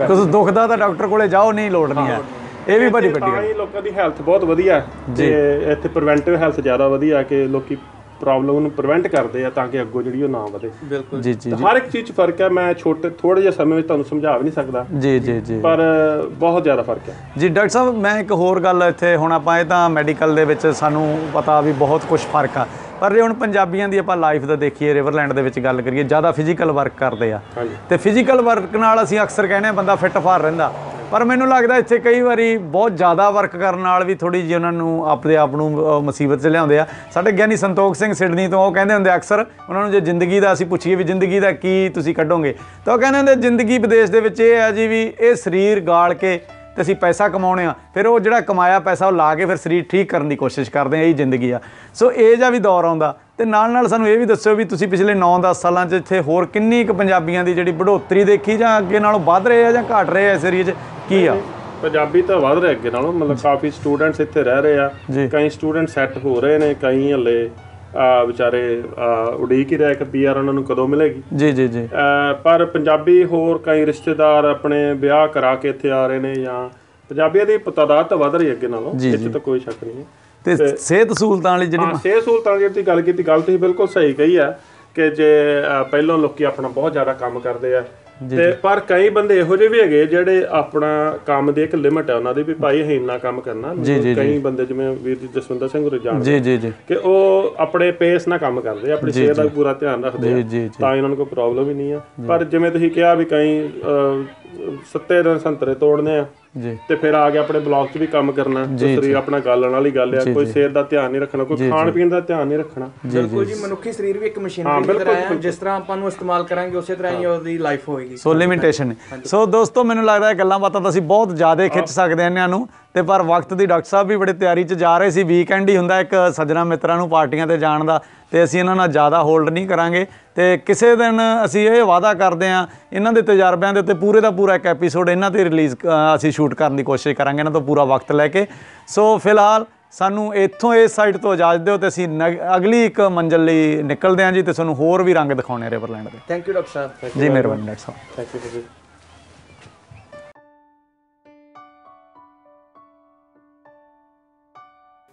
ਕੁਝ ਦੁਖਦਾ ਤਾਂ ਡਾਕਟਰ ਕੋਲੇ ਜਾਓ ਨਹੀਂ ਲੋੜ ਨਹੀਂ ਹੈ। ਇਹ ਵੀ ਬੜੀ ਵੱਡੀ ਤਾਂ ਹੀ। ਲੋਕਾਂ ਦੀ ਹੈਲਥ ਬਹੁਤ ਵਧੀਆ ਹੈ। ਤੇ ਇੱਥੇ ਪ੍ਰੀਵੈਂਟਿਵ ਹੈਲਥ ਜ਼ਿਆਦਾ ਵਧੀਆ ਕਿ ਲੋਕੀ ਪ੍ਰੋਬਲਮ ਨੂੰ ਪ੍ਰੀਵੈਂਟ ਕਰਦੇ ਆ ਤਾਂ ਕਿ ਅੱਗੋਂ ਜਿਹੜੀ ਉਹ ਨਾ ਵਧੇ। ਬਿਲਕੁਲ। ਜੀ ਜੀ ਤੇ ਹਰ ਇੱਕ ਚੀਜ਼ 'ਚ ਫ਼ਰਕ ਹੈ ਮੈਂ ਛੋਟੇ ਥੋੜੇ ਜਿਹੇ ਸਮੇਂ ਵਿੱਚ ਤੁਹਾਨੂੰ ਸਮਝਾ ਵੀ ਨਹੀਂ ਸਕਦਾ। ਜੀ ਜੀ ਜੀ। ਪਰ ਬਹੁਤ ਜ਼ਿਆਦਾ ਫ਼ਰਕ ਹੈ ਜੀ ਡਾਕਟਰ ਸਾਹਿਬ ਮੈਂ ਇੱਕ ਹੋਰ ਗੱਲ ਇੱਥੇ ਹੁਣ ਆਪਾਂ ਇਹ ਤਾਂ ਮੈਡੀਕਲ ਦੇ ਵਿੱਚ ਸਾਨੂੰ ਪਤਾ ਵੀ ਬਹੁਤ ਕੁਝ ਫ਼ਰਕ ਆ। ਪਰ ਜੇ ਹੁਣ ਪੰਜਾਬੀਆਂ ਦੀ ਆਪਾਂ ਲਾਈਫ ਦਾ ਦੇਖੀਏ ਰਿਵਰਲੈਂਡ ਦੇ ਵਿੱਚ ਗੱਲ ਕਰੀਏ ਜ਼ਿਆਦਾ ਫਿਜ਼ੀਕਲ ਵਰਕ ਕਰਦੇ ਆ। ਹਾਂਜੀ। ਤੇ ਫਿਜ਼ੀਕਲ ਵਰਕ ਨਾਲ ਅਸੀਂ ਅਕਸਰ ਕਹਿੰਦੇ ਆ ਬੰਦਾ ਫਿੱਟ ਫਾਰ ਰਹਿੰਦਾ। ਪਰ ਮੈਨੂੰ ਲੱਗਦਾ ਇੱਥੇ ਕਈ ਵਾਰੀ ਬਹੁਤ ਜ਼ਿਆਦਾ ਵਰਕ ਕਰਨ ਨਾਲ ਵੀ ਥੋੜੀ ਜਿਹੀ ਉਹਨਾਂ ਨੂੰ ਆਪਦੇ ਆਪ ਨੂੰ ਮੁਸੀਬਤ 'ਚ ਲਿਆਉਂਦੇ ਆ। ਸਾਡੇ ਗਿਆਨੀ ਸੰਤੋਖ ਸਿੰਘ ਸਿਡਨੀ ਤੋਂ ਉਹ ਕਹਿੰਦੇ ਹੁੰਦੇ ਅਕਸਰ, ਉਹਨਾਂ ਨੂੰ ਜੇ ਜ਼ਿੰਦਗੀ ਦਾ ਅਸੀਂ ਪੁੱਛੀਏ ਵੀ ਜ਼ਿੰਦਗੀ ਦਾ ਕੀ ਤੁਸੀਂ ਕੱਢੋਗੇ? ਤਾਂ ਉਹ ਕਹਿੰਦੇ ਹੁੰਦੇ ਜ਼ਿੰਦਗੀ ਵਿਦੇਸ਼ ਦੇ ਵਿੱਚ ਇਹ ਆ ਜੀ ਵੀ ਇਹ ਸਰੀਰ ਗਾਲ ਕੇ ਤੇ ਅਸੀਂ ਪੈਸਾ ਕਮਾਉਣੇ ਆ। ਫਿਰ ਉਹ ਜਿਹੜਾ ਕਮਾਇਆ ਪੈਸਾ ਉਹ ਲਾ ਕੇ ਫਿਰ ਸਰੀਰ ਠੀਕ ਕਰਨ ਦੀ ਕੋਸ਼ਿਸ਼ ਕਰਦੇ ਆ, ਇਹੀ ਜ਼ਿੰਦਗੀ ਆ। ਸੋ ਇਹ ਜਿਹਾ ਵੀ ਦੌਰ ਆਉਂਦਾ। ਤੇ ਨਾਲ ਨਾਲ ਸਾਨੂੰ ਇਹ ਵੀ ਦੱਸਿਓ ਵੀ ਤੁਸੀਂ ਪਿਛਲੇ 9-10 ਸਾਲਾਂ 'ਚ ਇੱਥੇ ਹੋਰ ਕਿੰਨੀ ਕੁ ਪੰਜਾਬੀਆਂ ਦੀ ਜਿਹੜੀ ਬੜੋਤਰੀ ਦੇਖੀ ਜਾਂ ਅੱਗੇ ਨਾਲੋਂ ਵੱਧ ਰਹੇ ਆ ਜਾਂ ਘਟ ਰਹੇ ਆ ਇਸ ਏਰੀਏ 'ਚ? ਕੀ ਆ? ਪੰਜਾਬੀ ਤਾਂ ਵੱਧ ਰਹੇ ਅੱਗੇ ਨਾਲੋਂ ਮਤਲਬ ਕਾਫੀ ਸਟੂਡੈਂਟਸ ਇੱਥੇ ਰਹਿ ਰਹੇ ਆ। ਕਈ ਸਟੂਡੈਂਟ ਸੈੱਟ ਹੋ ਰਹੇ ਨੇ ਕਈ ਹੱਲੇ ਆ ਵਿਚਾਰੇ ਉਡੀਕ ਹੀ ਰਹੇ ਕਿ ਪੀਆਰ ਉਹਨਾਂ ਨੂੰ ਕਦੋਂ ਮਿਲੇਗੀ। ਜੀ ਜੀ ਜੀ। ਪਰ ਪੰਜਾਬੀ ਹੋਰ ਕਈ ਰਿਸ਼ਤੇਦਾਰ ਆਪਣੇ ਵਿਆਹ ਕਰਾ ਕੇ ਇੱਥੇ ਆ ਰਹੇ ਨੇ ਜਾਂ ਪੰਜਾਬੀਆਂ ਦੀ ਤਾਦਾਦ ਤਾਂ ਵਧ ਰਹੀ ਹੈ ਅੱਗੇ ਨਾਲੋਂ ਜੀ। ਤਾਂ ਕੋਈ ਸ਼ੱਕ ਨਹੀਂ ਤੇ ਸਿਹਤ ਸਹੂਲਤਾਂ ਵਾਲੀ ਜਿਹੜੀ ਹਾਂ ਸਿਹਤ ਸਹੂਲਤਾਂ ਦੀ ਜਿਹੜੀ ਗੱਲ ਕੀਤੀ ਗੱਲ ਤੁਸੀਂ ਬਿਲਕੁਲ ਸਹੀ ਕਹੀ ਆ ਕਿ ਜੇ ਪਹਿਲਾਂ ਲੋਕੀ ਆਪਣਾ ਬਹੁਤ ਜ਼ਿਆਦਾ ਕੰਮ ਕਰਦੇ ਆ। ਤੇ ਪਰ ਕਈ ਬੰਦੇ ਇਹੋ ਜਿਹੇ ਵੀ ਹੈਗੇ ਜਿਹੜੇ ਆਪਣਾ ਕੰਮ ਦੀ ਇੱਕ ਲਿਮਟ ਹੈ ਉਹਨਾਂ ਦੀ ਵੀ ਭਾਈ ਅਸੀਂ ਇੰਨਾ ਕੰਮ ਕਰਨਾ। ਕਈ ਬੰਦੇ ਜਿਵੇਂ ਵੀਰ ਜੀ ਜਸਵਿੰਦਰ ਸਿੰਘ ਹੋਰੀ ਜਾਣਦੇ ਜੀ ਜੀ ਜੀ। ਕਿ ਉਹ ਆਪਣੇ ਪੇਸ ਨਾਲ ਕੰਮ ਕਰਦੇ ਆਪਣੀ ਸਿਹਤ ਦਾ ਪੂਰਾ ਧਿਆਨ ਰੱਖਦੇ ਆ। ਤਾਂ ਇਹਨਾਂ ਨੂੰ ਕੋਈ ਪ੍ਰੋਬਲਮ ਹੀ ਨਹੀਂ ਆ। ਪਰ ਜਿਵੇਂ ਤੁਸੀਂ ਕਿਹਾ ਵੀ ਕਈ ਸੱਤੇ ਦਿਨ ਸੰਤਰੇ ਤੋੜਨੇ ਆ ਤੇ ਫਿਰ ਆ ਕੇ ਆਪਣੇ ਬਲੌਗ 'ਚ ਵੀ ਕੰਮ ਕਰਨਾ। ਤੇ ਸਰੀਰ ਆਪਣਾ ਗਾਲਣ ਵਾਲੀ ਗੱਲ ਆ ਕੋਈ ਸਿਹਤ ਦਾ ਧਿਆਨ ਨਹੀਂ ਰੱਖਣਾ ਕੋਈ ਖਾਣ ਪੀਣ ਦਾ ਧਿਆਨ ਨਹੀਂ ਰੱਖਣਾ। ਬਿਲਕੁਲ ਜੀ। ਮਨੁੱਖੀ ਸਰੀਰ ਵੀ ਇੱਕ ਮਸ਼ੀਨਰੀ ਹਾਂ ਚੰਗੀ ਤਰ੍ਹਾਂ ਹੈ। ਜਿਸ ਤਰ੍ਹਾਂ ਆਪਾਂ ਨੂੰ ਇਸਤੇਮਾਲ ਕਰਾਂਗੇ ਉਸੇ ਤਰ੍ਹਾਂ ਹੀ ਉਹਦੀ ਲਾਈਫ ਹੋਏਗੀ। ਸੋ ਲਿਮਿਟੇਸ਼ਨ ਸੋ ਦੋਸਤੋ ਮੈਨੂੰ ਲੱਗਦਾ ਇਹ ਗੱਲਾਂ ਬਾਤਾਂ ਤਾਂ ਅਸੀਂ ਬਹੁਤ ਜ਼ਿਆਦਾ ਖਿੱਚ ਸਕਦੇ ਹਾਂ ਇਹਨਾਂ ਨੂੰ। ਤੇ ਪਰ ਵਕਤ ਦੀ ਡਾਕਟਰ ਸਾਹਿਬ ਵੀ ਬੜੇ ਤਿਆਰੀ 'ਚ ਜਾ ਰਹੇ ਸੀ। ਵੀਕਐਂਡ ਹੀ ਹੁੰਦਾ ਇੱਕ ਸੱਜਣਾ ਮਿੱਤਰਾਂ ਨੂੰ ਪਾਰਟੀਆਂ ਤੇ ਜਾਣ ਦਾ। ਤੇ ਅਸੀਂ ਇਹਨਾਂ ਨਾਲ ਜ਼ਿਆਦਾ ਹੋਲਡ ਨਹੀਂ ਕਰਾਂਗੇ। ਤੇ ਕਿਸੇ ਦਿਨ ਅਸੀਂ ਇਹ ਵਾਅਦਾ ਕਰਦੇ ਹਾਂ ਇਹਨਾਂ ਦੇ ਤਜਰਬਿਆਂ ਦੇ ਉੱਤੇ ਪੂਰੇ ਦਾ ਪੂਰਾ ਇੱਕ ਐਪੀਸੋਡ ਇਹਨਾਂ ਤੇ ਰਿਲੀਜ਼ ਅਸੀਂ ਸ਼ੂਟ ਕਰਨ ਦੀ ਕੋਸ਼ਿਸ਼ ਕਰਾਂਗੇ ਇਹਨਾਂ ਤੋਂ ਪੂਰਾ ਵਕਤ ਲੈ ਕੇ। ਸੋ ਫਿਲਹਾਲ ਸਾਨੂੰ ਇੱਥੋਂ ਇਸ ਸਾਈਡ ਤੋਂ ਇਜਾਜ਼ਤ ਦਿਓ ਤੇ ਅਸੀਂ ਅਗਲੀ ਇੱਕ ਮੰਜ਼ਲ ਲਈ ਨਿਕਲਦੇ ਹਾਂ ਜੀ ਤੇ ਤੁਹਾਨੂੰ ਹੋਰ ਵੀ ਰੰਗ ਦਿਖਾਉਣੇ ਰਿਵਰਲੈਂਡ ਦੇ। ਥੈਂਕ ਯੂ ਡਾਕਟਰ ਸਾਹਿਬ ਜੀ ਮਿਹਰਬਾਨੀ ਡਾਕਟਰ ਸਾਹਿਬ ਥੈਂਕ ਯੂ ਜੀ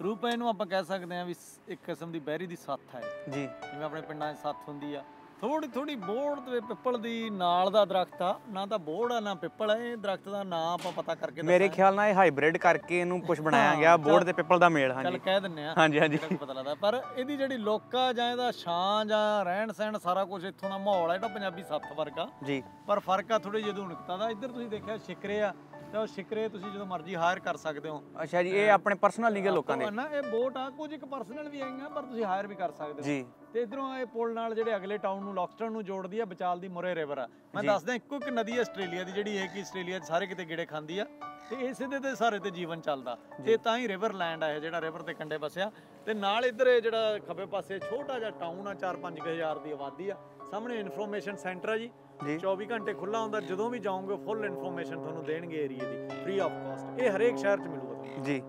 ਰੂਪ ਇਹਨੂੰ ਆਪਾਂ ਕਹਿ ਸਕਦੇ ਹਾਂ ਵੀ ਇੱਕ ਕਿਸਮ ਦੀ ਬੈਰੀ ਦੀ ਸੱਥ ਹੈ। ਜੀ। ਜਿਵੇਂ ਆਪਣੇ ਪਿੰਡਾਂ 'ਚ ਸੱਥ ਹੁੰਦੀ ਆ। ਥੋੜੀ ਥੋੜੀ ਬੋੜ ਤੇ ਪਿੱਪਲ ਦੀ ਨਾਲ ਦਾ ਦਰਖਤ ਆ। ਨਾ ਤਾਂ ਬੋੜ ਆ ਨਾ ਪਿੱਪਲ ਆ। ਇਹ ਦਰਖਤ ਦਾ ਨਾਂ ਆਪਾਂ ਪਤਾ ਕਰਕੇ ਮੇਰੇ ਖਿਆਲ ਨਾਲ ਇਹ ਹਾਈਬ੍ਰਿਡ ਕਰਕੇ ਇਹਨੂੰ ਕੁਝ ਬਣਾਇਆ ਗਿਆ। ਬੋਰਡ ਤੇ ਪਿੱਪਲ ਦਾ ਮੇਲ ਚੱਲ ਹਾਂਜੀ ਕਹਿ ਦਿੰਨੇ ਆ ਹਾਂਜੀ ਹਾਂਜੀ। ਪਤਾ ਲੱਗਦਾ। ਪਰ ਇਹਦੀ ਜਿਹੜੀ ਲੋਕ ਜਾਂ ਇਹਦਾ ਛਾਂ ਜਾਂ ਰਹਿਣ ਸਹਿਣ ਸਾਰਾ ਕੁਝ ਇੱਥੋਂ ਦਾ ਮਾਹੌਲ ਆ। ਜਿਹੜਾ ਪੰਜਾਬੀ ਸੱਥ ਵਰਗਾ। ਜੀ। ਪਰ ਫ਼ਰਕ ਆ ਥੋੜੀ ਜਿਹੀ ਅਧੂਨਿਕਤਾ ਦਾ। ਇੱਧਰ ਤੁਸੀਂ ਦੇਖਿਆ ਸ਼ਿਕਰੇ ਆ। ਤੇ ਉਹ ਸ਼ਿਕਰੇ ਤੁਸੀਂ ਜਦੋਂ ਮਰਜ਼ੀ ਹਾਇਰ ਕਰ ਸਕਦੇ ਹੋ। ਅੱਛਾ ਜੀ ਇਹ ਆਪਣੇ ਪਰਸਨਲ ਲੀਗਲ ਲੋਕਾਂ ਦੇ। ਨਾ ਇਹ ਬੋਟ ਆ। ਕੁਝ ਇੱਕ ਪਰਸਨਲ ਵੀ ਆਈਆਂ ਪਰ ਤੁਸੀਂ ਹਾਇਰ ਵੀ ਕਰ ਸਕਦੇ ਹੋ। ਜੀ। ਤੇ ਇਧਰੋਂ ਇਹ ਪੁਲ ਨਾਲ ਜਿਹੜੇ ਅਗਲੇ ਟਾਊਨ ਨੂੰ ਲੌਕਸਟਨ ਨੂੰ ਜੋੜਦੀ ਆ ਬਚਾਲ ਦੀ ਮੁਰੇ ਰਿਵਰ ਆ। ਮੈਂ ਦੱਸਦਾ ਇੱਕੋ ਇੱਕ ਨਦੀ ਆਸਟ੍ਰੇਲੀਆ ਦੀ ਜਿਹੜੀ ਹੈ ਕਿ ਆਸਟ੍ਰੇਲੀਆ 'ਚ ਸਾਰੇ ਕਿਤੇ ਗੇੜੇ ਖਾਂਦੀ ਆ। ਤੇ ਇਸੇ ਦੇ ਤੇ ਸਾਰੇ ਤੇ ਜੀਵਨ ਚੱਲਦਾ। ਤੇ ਤਾਂ ਹੀ ਰਿਵਰ ਲੈਂਡ ਆ ਇਹ ਜਿਹੜਾ ਰਿਵਰ ਦੇ ਕੰਢੇ ਵਸਿਆ। ਤੇ ਨਾਲ ਇੱਧਰ ਇਹ ਜਿਹੜਾ ਖੱਬੇ ਪਾਸੇ ਛੋਟਾ ਜਿਹਾ ਟਾਊਨ ਆ 4-5 ਹਜ਼ਾਰ ਦੀ ਆਬਾਦੀ ਆ। ਸਾਹਮਣੇ ਇਨਫੋਰਮੇਸ਼ਨ ਸੈਂਟਰ ਆ ਜੀ। ਜੀ। 24 ਘੰਟੇ ਖੁੱਲਾ ਹੁੰਦਾ ਜਦੋਂ ਵੀ ਜਾਓਗੇ ਫੁੱਲ ਇਨਫੋਰਮੇਸ਼ਨ ਤੁਹਾਨੂੰ ਦੇਣਗੇ ਏਰੀਆ ਦੀ ਫ੍ਰੀ ਆਫ ਕਾਸਟ ਇਹ ਹਰੇਕ ਸ਼ਹਿਰ 'ਚ ਮਿਲੂਗਾ। ਜੀ।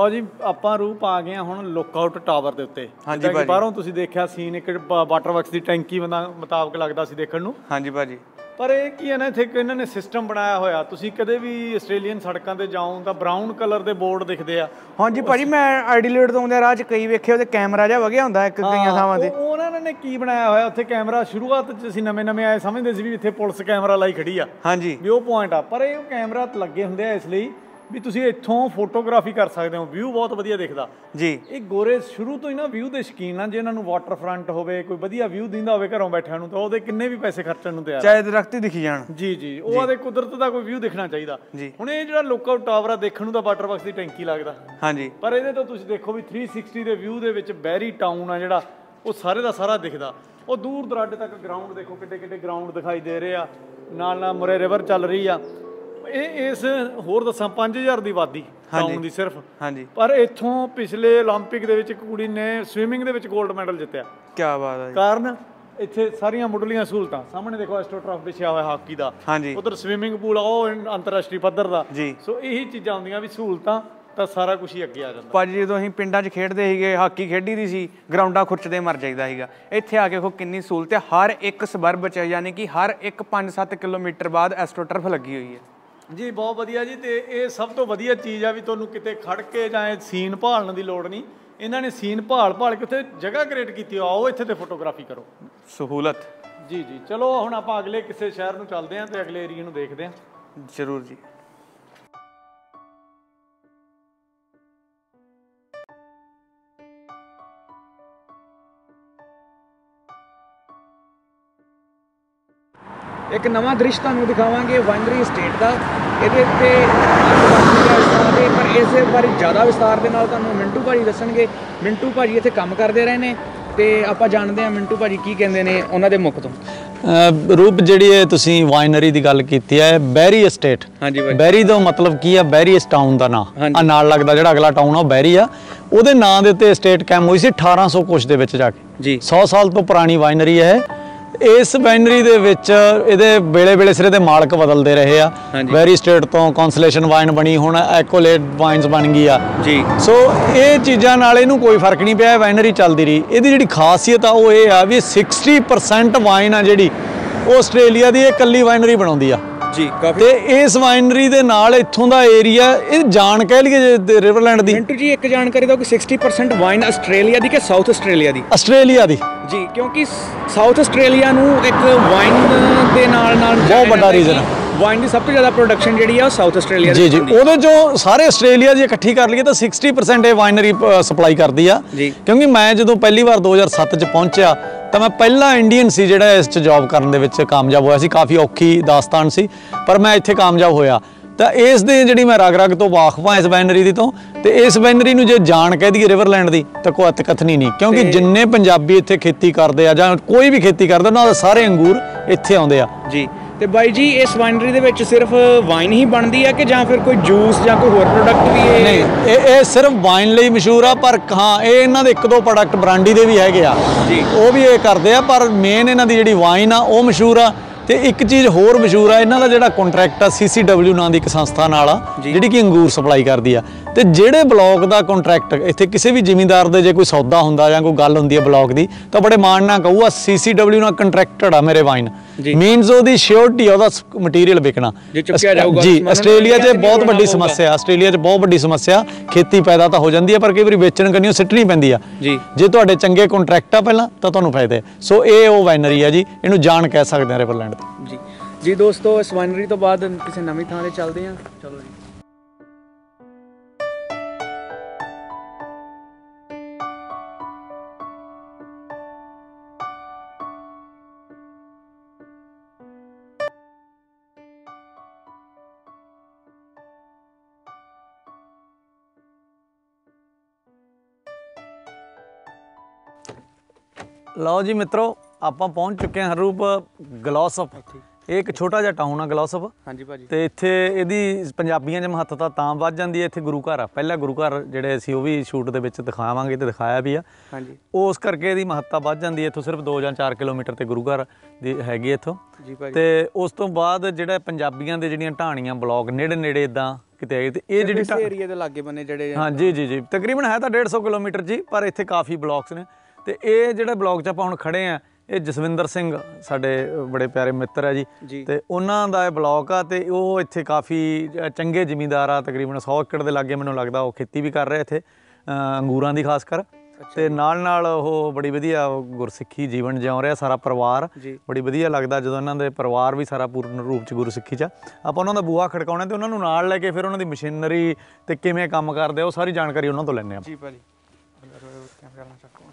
ਲਓ ਜੀ ਆਪਾਂ ਰੂਪ ਆ ਗਏ ਹੁਣ ਲੁੱਕਆਊਟ ਟਾਵਰ ਦੇ ਉੱਤੇ। ਹਾਂਜੀ ਭਾਜੀ। ਬਾਹਰੋਂ ਤੁਸੀਂ ਦੇਖਿਆ ਸੀਨ ਇੱਕ ਵਾਟਰ ਵਰਕਸ ਦੀ ਟੈਂਕੀ ਬੰਦਾ ਮੁਤਾਬਕ ਲੱਗਦਾ ਸੀ ਦੇਖਣ ਨੂੰ। ਹਾਂਜੀ ਭਾਜੀ। ਪਰ ਇਹ ਕੀ ਹੈ ਨਾ ਇੱਥੇ ਇਹਨਾਂ ਨੇ ਸਿਸਟਮ ਬਣਾਇਆ ਹੋਇਆ। ਤੁਸੀਂ ਕਦੇ ਵੀ ਆਸਟ੍ਰੇਲੀਅਨ ਸੜਕਾਂ ਤੇ ਜਾਓ ਤਾਂ ਬਰਾਊਨ ਕਲਰ ਦੇ ਬੋਰਡ ਦਿਖਦੇ ਆ। ਹਾਂਜੀ ਭਾਜੀ ਮੈਂ ਆਈਡੀਲੇਟ ਤੋਂ ਆਉਂਦੇ ਰਾਹ ਚ ਕਈ ਵੇਖੇ ਉਹਦੇ ਕੈਮਰਾ ਜਿਹਾ ਵਗਿਆ ਹੁੰਦਾ ਇੱਕ ਕਈਆਂ ਥਾਵਾਂ ਤੇ। ਉਹ- ਉਹਨਾਂ ਨੇ ਕੀ ਬਣਾਇਆ ਹੋਇਆ ਉੱਥੇ ਕੈਮਰਾ ਸ਼ੁਰੂਆਤ 'ਚ ਅਸੀਂ ਨਵੇਂ ਨਵੇਂ ਆਏ ਸਮਝਦੇ ਸੀ ਵੀ ਇੱਥੇ ਪੁਲਿਸ ਕੈਮਰਾ ਲਾਈ ਖੜੀ ਆ। ਹਾਂਜੀ। ਵੀ ਉਹ ਪੁਆਇੰਟ ਆ। ਪਰ ਇਹ ਕੈਮਰਾ ਲੱਗੇ ਹੁੰਦੇ ਆ ਇਸ ਲਈ ਵੀ ਤੁਸੀਂ ਇੱਥੋਂ ਫੋਟੋਗ੍ਰਾਫੀ ਕਰ ਸਕਦੇ ਹੋ ਵਿਊ ਬਹੁਤ ਵਧੀਆ ਦਿਖਦਾ। ਜੀ। ਇਹ ਗੋਰੇ ਸ਼ੁਰੂ ਤੋਂ ਹੀ ਨਾ ਵਿਊ ਦੇ ਸ਼ਕੀਨ ਆ ਜੇ ਇਹਨਾਂ ਨੂੰ ਵਾਟਰ ਫਰੰਟ ਹੋਵੇ ਕੋਈ ਵਧੀਆ ਵਿਊ ਦਿੰਦਾ ਹੋਵੇ ਘਰੋਂ ਬੈਠਿਆਂ ਨੂੰ ਤਾਂ ਉਹਦੇ ਕਿੰਨੇ ਵੀ ਪੈਸੇ ਖਰਚਣ ਨੂੰ ਤਿਆਰ। ਚਾਹੇ ਦਰਖਤ ਹੀ ਦਿਖੀ ਜਾਣ। ਜੀ ਜੀ। ਉਹ ਆਦੇ ਕੁਦਰਤ ਦਾ ਕੋਈ ਵਿਊ ਦਿਖਣਾ ਚਾਹੀਦਾ। ਹੁਣ ਇਹ ਜਿਹੜਾ ਲੁੱਕਆਊਟ ਟਾਵਰ ਆ ਦੇਖਣ ਨੂੰ ਤਾਂ ਵਾਟਰ ਬਾਕਸ ਦੀ ਟੈਂਕੀ ਲੱਗਦਾ। ਹਾਂਜੀ। ਪਰ ਇਹਦੇ ਤੋਂ ਤੁਸੀਂ ਦੇਖੋ ਵੀ 360 ਦੇ ਵਿਊ ਦੇ ਵਿੱਚ ਬੈਰੀ ਟਾਊਨ ਆ ਜਿਹੜਾ ਉਹ ਸਾਰੇ ਦਾ ਸਾਰਾ ਦਿਖਦਾ। ਉਹ ਦੂਰ ਦਰਾਡੇ ਤੱਕ ਗਰਾਊਂਡ ਦੇਖੋ ਕਿੱਡੇ ਕਿੱਡੇ ਗਰਾਊਂਡ ਦਿਖਾਈ ਦੇ ਰਹੇ ਆ। ਨਾਲ ਨਾਲ ਮੁਰੇ ਰਿਵਰ ਚੱਲ ਰਹੀ ਆ। ਇਹ ਇਸ ਹੋਰ ਦੱਸਾਂ 5000 ਦੀ ਵਾਦੀ ਟਾਊਨ ਦੀ ਸਿਰਫ। ਹਾਂਜੀ। ਪਰ ਇੱਥੋਂ ਪਿਛਲੇ 올림픽 ਦੇ ਵਿੱਚ ਕੁੜੀ ਨੇ ਸਵੀਮਿੰਗ ਦੇ ਵਿੱਚ 골ਡ ਮੈਡਲ ਜਿੱਤਿਆ। ਕੀ ਬਾਤ ਹੈ ਕਾਰਨ ਇੱਥੇ ਸਾਰੀਆਂ ਮੁੱਢਲੀਆਂ ਸਹੂਲਤਾਂ। ਸਾਹਮਣੇ ਦੇਖੋ ਐਸਟ੍ਰੋਟਰਫ ਵਿਛਿਆ ਹੋਇਆ ਹਾਕੀ ਦਾ। ਹਾਂਜੀ। ਉਧਰ ਸਵੀਮਿੰਗ ਪੂਲ ਆ ਉਹ ਅੰਤਰਰਾਸ਼ਟਰੀ ਪੱਧਰ ਦਾ। ਜੀ। ਸੋ ਇਹੀ ਚੀਜ਼ਾਂ ਹੁੰਦੀਆਂ ਵੀ ਸਹੂਲਤਾਂ ਤਾਂ ਸਾਰਾ ਕੁਝ ਹੀ ਅੱਗੇ ਆ ਜਾਂਦਾ। ਭਾਜੀ ਜਦੋਂ ਅਸੀਂ ਪਿੰਡਾਂ 'ਚ ਖੇਡਦੇ ਸੀਗੇ ਹਾਕੀ ਖੇਡੀ ਦੀ ਸੀ ਗਰਾਊਂਡਾਂ ਖੁਰਚਦੇ ਮਰ ਜਾਈਦਾ ਸੀਗਾ। ਇੱਥੇ ਆ ਕੇ ਦੇਖੋ ਕਿੰਨੀ ਸਹੂਲਤ ਹੈ। ਹਰ ਇੱਕ ਸਬਰਬ ਚ ਯਾਨੀ ਕਿ ਹਰ ਇੱਕ 5-7 ਕਿਲੋਮੀਟਰ ਬਾਅਦ ਐਸਟ੍ਰੋਟਰਫ ਲੱਗੀ ਹੋਈ ਹੈ। ਜੀ ਬਹੁਤ ਵਧੀਆ ਜੀ ਤੇ ਇਹ ਸਭ ਤੋਂ ਵਧੀਆ ਚੀਜ਼ ਆ ਵੀ ਤੁਹਾਨੂੰ ਕਿਤੇ ਖੜ ਕੇ ਜਾਂ ਇਹ ਸੀਨ ਭਾਲਣ ਦੀ ਲੋੜ ਨਹੀਂ। ਇਹਨਾਂ ਨੇ ਸੀਨ ਭਾਲ ਭਾਲ ਕੇ ਉੱਥੇ ਜਗ੍ਹਾ ਕ੍ਰੀਏਟ ਕੀਤੀ ਆ ਆਓ ਇੱਥੇ ਤੇ ਫੋਟੋਗ੍ਰਾਫੀ ਕਰੋ। ਸਹੂਲਤ। ਜੀ ਜੀ ਚਲੋ ਹੁਣ ਆਪਾਂ ਅਗਲੇ ਕਿਸੇ ਸ਼ਹਿਰ ਨੂੰ ਚੱਲਦੇ ਹਾਂ ਤੇ ਅਗਲੇ ਏਰੀਆ ਨੂੰ ਦੇਖਦੇ ਹਾਂ ਜ਼ਰੂਰ ਜੀ। ਇੱਕ ਨਵਾਂ ਦ੍ਰਿਸ਼ ਤੁਹਾਨੂੰ ਦਿਖਾਵਾਂਗੇ ਵਾਈਨਰੀ ਸਟੇਟ ਦਾ। ਇਹਦੇ ਉੱਤੇ ਦੇ ਪਰ ਇਸੇ ਬਾਰੇ ਜ਼ਿਆਦਾ ਵਿਸਤਾਰ ਦੇ ਨਾਲ ਤੁਹਾਨੂੰ ਮਿੰਟੂ ਭਾਜੀ ਦੱਸਣਗੇ। ਮਿੰਟੂ ਭਾਜੀ ਇੱਥੇ ਕੰਮ ਕਰਦੇ ਰਹੇ ਨੇ ਤੇ ਆਪਾਂ ਜਾਣਦੇ ਹਾਂ ਮਿੰਟੂ ਭਾਜੀ ਕੀ ਕਹਿੰਦੇ ਨੇ ਉਹਨਾਂ ਦੇ ਮੁਖ ਤੋਂ। ਰੂਪ ਜਿਹੜੀ ਇਹ ਤੁਸੀਂ ਵਾਈਨਰੀ ਦੀ ਗੱਲ ਕੀਤੀ ਹੈ ਬੈਰੀ ਐਸਟੇਟ ਹਾਂਜੀ ਬੈਰੀ ਦਾ ਮਤਲਬ ਕੀ ਆ ਬੈਰੀ ਇਸ ਟਾਊਨ ਦਾ ਨਾਂ। ਹਾਂਜੀ। ਆ ਨਾਲ ਲੱਗਦਾ ਜਿਹੜਾ ਅਗਲਾ ਟਾਊਨ ਆ ਉਹ ਬੈਰੀ ਆ। ਉਹਦੇ ਨਾਂ ਦੇ ਉੱਤੇ ਸਟੇਟ ਕੈਮ ਹੋਈ ਸੀ 1800 ਕੁਛ ਦੇ ਵਿੱਚ ਜਾ ਕੇ। ਜੀ। 100 ਸਾਲ ਤੋਂ ਪੁਰਾਣੀ ਵਾਈਨਰੀ ਹੈ ਇਸ ਵਾਈਨਰੀ ਦੇ ਵਿੱਚ ਇਹਦੇ ਵੇਲੇ ਵੇਲੇ ਸਿਰੇ ਦੇ ਮਾਲਕ ਬਦਲਦੇ ਰਹੇ ਆ। ਬੈਰੀ ਸਟੇਟ ਤੋਂ ਕੌਂਸਲੇਸ਼ਨ ਵਾਈਨ ਬਣੀ ਹੁਣ ਐਕੋਲੇਟ ਵਾਈਨਸ ਬਣ ਗਈ ਆ। ਜੀ। ਸੋ ਇਹ ਚੀਜ਼ਾਂ ਨਾਲ ਇਹਨੂੰ ਕੋਈ ਫ਼ਰਕ ਨਹੀਂ ਪਿਆ ਵਾਈਨਰੀ ਚੱਲਦੀ ਰਹੀ। ਇਹਦੀ ਜਿਹੜੀ ਖਾਸੀਅਤ ਆ ਉਹ ਇਹ ਆ ਵੀ 60% ਵਾਈਨ ਆ ਜਿਹੜੀ ਉਹ ਆਸਟ੍ਰੇਲੀਆ ਦੀ ਇਹ ਇਕੱਲੀ ਵਾਈਨਰੀ ਬਣਾਉਂਦੀ ਆ। ਜੀ ਕਾਫੀ ਤੇ ਇਸ ਵਾਈਨਰੀ ਦੇ ਨਾਲ ਇੱਥੋਂ ਦਾ ਏਰੀਆ ਇਹ ਜਾਣ ਕਹਿ ਲਈਏ ਜੇ ਰਿਵਰਲੈਂਡ ਦੀ। ਮਿੰਟੂ ਜੀ ਇੱਕ ਜਾਣਕਾਰੀ ਦਿਓ ਕਿ 60% ਵਾਈਨ ਆਸਟ੍ਰੇਲੀਆ ਦੀ ਕਿ ਸਾਊਥ ਆਸਟ੍ਰੇਲੀਆ ਦੀ? ਆਸਟ੍ਰੇਲੀਆ ਦੀ। ਜੀ ਕਿਉਂਕਿ ਸਾਊਥ ਆਸਟ੍ਰੇਲੀਆ ਨੂੰ ਇੱਕ ਵਾਈਨ ਦੇ ਨਾਲ ਨਾਲ ਬਹੁਤ ਵੱਡਾ ਰੀਜ਼ਨ ਹੈ ਵਾਈਨ ਦੀ ਸਭ ਤੋਂ ਜ਼ਿਆਦਾ ਪ੍ਰੋਡਕਸ਼ਨ ਜਿਹੜੀ ਆ ਉਹ ਸਾਊਥ ਆਸਟ੍ਰੇਲੀਆ ਜੀ ਜੀ। ਉਹਦੇ ਚੋਂ ਸਾਰੇ ਆਸਟ੍ਰੇਲੀਆ ਦੀ ਇਕੱਠੀ ਕਰ ਲਈਏ ਤਾਂ 60% ਇਹ ਵਾਈਨਰੀ ਸਪਲਾਈ ਕਰਦੀ ਆ। ਜੀ। ਕਿਉਂਕਿ ਮੈਂ ਜਦੋਂ ਪਹਿਲੀ ਵਾਰ 2007 ਚ ਪਹੁੰਚਿਆ ਤਾਂ ਮੈਂ ਪਹਿਲਾ ਇੰਡੀਅਨ ਸੀ ਜਿਹੜਾ ਇਸ ਚ ਜੌਬ ਕਰਨ ਦੇ ਵਿੱਚ ਕਾਮਯਾਬ ਹੋਇਆ ਸੀ। ਕਾਫੀ ਔਖੀ ਦਾਸਤਾਨ ਸੀ ਪਰ ਮੈਂ ਇੱਥੇ ਕਾਮਯਾਬ ਹੋਇਆ। ਤਾਂ ਇਸ ਦੇ ਜਿਹੜੀ ਮੈਂ ਰਗ ਰਗ ਤੋਂ ਹਾਂ ਇਸ ਵਾਈਨਰੀ ਦੀ ਤੋਂ ਤੇ ਇਸ ਵਾਈਨਰੀ ਨੂੰ ਜੇ ਜਾਣ ਕਹਿ ਦਈਏ ਰਿਵਰਲੈਂਡ ਦੀ ਤਾਂ ਕੋਈ ਅਤ ਕਥਨੀ ਨਹੀਂ। ਕਿਉਂਕਿ ਜਿੰਨੇ ਪੰਜਾਬੀ ਇੱਥੇ ਖੇਤੀ ਕਰਦੇ ਆ ਜਾਂ ਕੋਈ ਵੀ ਖੇਤੀ ਕਰਦਾ ਉਹਨਾਂ ਦੇ ਸਾਰੇ ਅੰਗੂਰ ਇੱਥੇ ਆਉਂਦੇ ਆ। ਜੀ। ਤੇ ਬਾਈ ਜੀ ਇਸ ਵਾਈਨਰੀ ਦੇ ਵਿੱਚ ਸਿਰਫ ਵਾਈਨ ਹੀ ਬਣਦੀ ਹੈ ਕਿ ਜਾਂ ਫਿਰ ਕੋਈ ਜੂਸ ਜਾਂ ਕੋਈ ਹੋਰ ਪ੍ਰੋਡਕਟ ਵੀ ਇਹ ਨਹੀਂ ਇਹ ਇਹ ਸਿਰਫ ਵਾਈਨ ਲਈ ਮਸ਼ਹੂਰ ਆ ਪਰ ਹਾਂ ਇਹ ਇਹਨਾਂ ਦੇ ਇੱਕ ਦੋ ਪ੍ਰੋਡਕਟ ਬ੍ਰਾਂਡੀ ਦੇ ਵੀ ਹੈਗੇ ਆ। ਜੀ। ਉਹ ਵੀ ਇਹ ਕਰਦੇ ਆ ਪਰ ਮੇਨ ਇਹਨਾਂ ਦੀ ਜਿਹੜੀ ਵਾਈਨ ਆ ਉਹ ਮਸ਼ਹੂਰ ਆ। ਤੇ ਇੱਕ ਚੀਜ਼ ਹੋਰ ਮਸ਼ਹੂਰ ਆ ਇਹਨਾਂ ਦਾ ਜਿਹੜਾ ਕੰਟਰੈਕਟ ਆ CCW ਨਾਂ ਦੀ ਇੱਕ ਸੰਸਥਾ ਨਾਲ ਆ ਜਿਹੜੀ ਕਿ ਅੰਗੂਰ ਸਪਲਾਈ ਕਰਦੀ ਆ। ਤੇ ਜਿਹੜੇ ਬਲਾਕ ਦਾ ਕੰਟਰੈਕਟ ਇੱਥੇ ਕਿਸੇ ਵੀ ਜ਼ਿਮੀਂਦਾਰ ਦੇ ਜੇ ਕੋਈ ਸੌਦਾ ਹੁੰਦਾ ਜਾਂ ਕੋਈ ਗੱਲ ਹੁੰਦੀ ਹੈ ਬਲਾਕ ਦੀ ਤਾਂ ਬੜੇ ਮਾਣ ਨਾਲ ਕਹੂਗਾ CCW ਨਾਲ ਕੰਟਰੈਕਟਡ ਆ ਮੇਰੇ ਵਾਈਨ। ਮੀਨਸ ਉਹਦੀ ਸ਼ਿਓਰਟੀ ਉਹਦਾ ਮਟੀਰੀਅਲ ਵਿਕਣਾ। ਜੇ ਆਸਟ੍ਰੇਲੀਆ 'ਚ ਬਹੁਤ ਵੱਡੀ। ਸਮੱਸਿਆ ਆਸਟ੍ਰੇਲੀਆ 'ਚ ਬਹੁਤ ਵੱਡੀ ਸਮੱਸਿਆ ਖੇਤੀ ਪੈਦਾ ਤਾਂ ਹੋ ਜਾਂਦੀ ਹੈ ਪਰ ਕਈ ਵਾਰੀ ਵੇਚਣ ਕਰਨੀ ਸਿੱਟਣੀ ਪੈਂਦੀ ਆ। ਜੀ। ਤੁਹਾਡੇ ਚੰਗੇ ਕੰਟਰੈਕਟ ਆ ਪਹਿਲਾਂ ਤਾਂ ਤੁਹਾਨੂੰ ਫਾਇਦੇ ਸੋ ਇਹ ਉਹ ਵਾਈਨਰੀ ਆ ਜੀ ਇਹਨੂੰ ਜਾਣ ਕਹਿ ਸਕਦੇ ਆ ਰਿਵਰਲੈਂਡ ਜੀ। ਜੀ ਦੋਸਤੋ ਇਸ ਵਾਈਨਰੀ ਤੋਂ ਬਾਅਦ ਕਿਸੇ ਨਵੀਂ ਥਾਂ ਤੇ ਚੱਲਦੇ ਹਾਂ। ਚਲੋ ਜੀ। ਲਓ ਜੀ ਮਿੱਤਰੋ ਆਪਾਂ ਪਹੁੰਚ ਚੁੱਕੇ ਹਾਂ ਹਰੂਪ ਗਲੋਸਪ ਇਹ ਇੱਕ ਛੋਟਾ ਜਿਹਾ ਟਾਊਨ ਆ ਗਲੋਸਪ ਹਾਂਜੀ ਭਾਜੀ। ਤੇ ਇੱਥੇ ਇਹਦੀ ਪੰਜਾਬੀਆਂ 'ਚ ਮਹੱਤਤਾ ਤਾਂ ਵੱਧ ਜਾਂਦੀ ਹੈ ਇੱਥੇ ਗੁਰੂ ਘਰ ਆ। ਪਹਿਲਾ ਗੁਰੂ ਘਰ ਜਿਹੜੇ ਅਸੀਂ ਉਹ ਵੀ ਸ਼ੂਟ ਦੇ ਵਿੱਚ ਦਿਖਾਵਾਂਗੇ ਤੇ ਦਿਖਾਇਆ ਵੀ ਆ। ਹਾਂਜੀ। ਉਸ ਕਰਕੇ ਇਹਦੀ ਮਹੱਤਤਾ ਵੱਧ ਜਾਂਦੀ ਹੈ ਇੱਥੋਂ ਸਿਰਫ 2 ਜਾਂ 4 ਕਿਲੋਮੀਟਰ ਤੇ ਗੁਰੂ ਘਰ ਦੀ ਹੈਗੀ ਇੱਥੋਂ। ਜੀ ਭਾਜੀ। ਤੇ ਉਸ ਤੋਂ ਬਾਅਦ ਜਿਹੜਾ ਪੰਜਾਬੀਆਂ ਦੇ ਜਿਹੜੀਆਂ ਢਾਣੀਆਂ ਬਲੌਗ ਨੇੜੇ ਨੇੜੇ ਇਦਾਂ ਕਿਤੇ ਹੈਗੇ ਤੇ ਇਹ ਜਿਹੜੀ ਏਰੀਆ ਦੇ ਲਾਗੇ ਬੰਨੇ ਜਿਹੜੇ ਹਾਂ ਜੀ ਜੀ ਜੀ। ਤਕਰੀਬਨ ਹੈ ਤਾਂ 150 ਕਿਲੋਮੀਟਰ ਜੀ ਪਰ ਇੱਥੇ ਕਾਫੀ ਬਲੌਕਸ ਨੇ। ਤੇ ਇਹ ਜਿਹੜੇ ਬਲੌਕ 'ਚ ਆਪਾਂ ਹੁਣ ਖੜੇ ਆ ਇਹ ਜਸਵਿੰਦਰ ਸਿੰਘ ਸਾਡੇ ਬੜੇ ਪਿਆਰੇ ਮਿੱਤਰ ਆ ਜੀ। ਤੇ ਉਹਨਾਂ ਦਾ ਇਹ ਬਲੌਕ ਆ ਤੇ ਉਹ ਇੱਥੇ ਕਾਫੀ ਚੰਗੇ ਜ਼ਿਮੀਂਦਾਰ ਆ ਤਕਰੀਬਨ 100 ਏਕੜ ਦੇ ਲਾਗੇ ਮੈਨੂੰ ਲੱਗਦਾ ਉਹ ਖੇਤੀ ਵੀ ਕਰ ਰਹੇ ਇੱਥੇ ਅੰਗੂਰਾਂ ਦੀ ਖਾਸ ਕਰ ਤੇ ਨਾਲ ਨਾਲ ਉਹ ਬੜੀ ਵਧੀਆ ਗੁਰਸਿੱਖੀ ਜੀਵਨ ਜਿਉ ਰਿਹਾ ਸਾਰਾ ਪਰਿਵਾਰ। ਬੜੀ ਵਧੀਆ ਲੱਗਦਾ ਜਦੋਂ ਇਹਨਾਂ ਦੇ ਪਰਿਵਾਰ ਵੀ ਸਾਰਾ ਪੂਰਨ ਰੂਪ ਚ ਗੁਰਸਿੱਖੀ ਚ। ਆਪਾਂ ਉਹਨਾਂ ਦਾ ਬੂਹਾ ਖੜਕਾਉਣਾ ਤੇ ਉਹਨਾਂ ਨੂੰ ਨਾਲ ਲੈ ਕੇ ਫਿਰ ਉਹਨਾਂ ਦੀ ਮਸ਼ੀਨਰੀ ਤੇ ਕਿਵੇਂ ਕੰਮ ਕਰਦੇ ਆ ਉਹ ਸਾਰੀ ਜਾਣਕਾਰੀ ਉਹਨਾਂ ਤੋਂ ਲੈਣੇ ਆ ਜੀ ਭਾਜੀ ਕੈਮਰਾ ਲਾ ਚੱਕੋ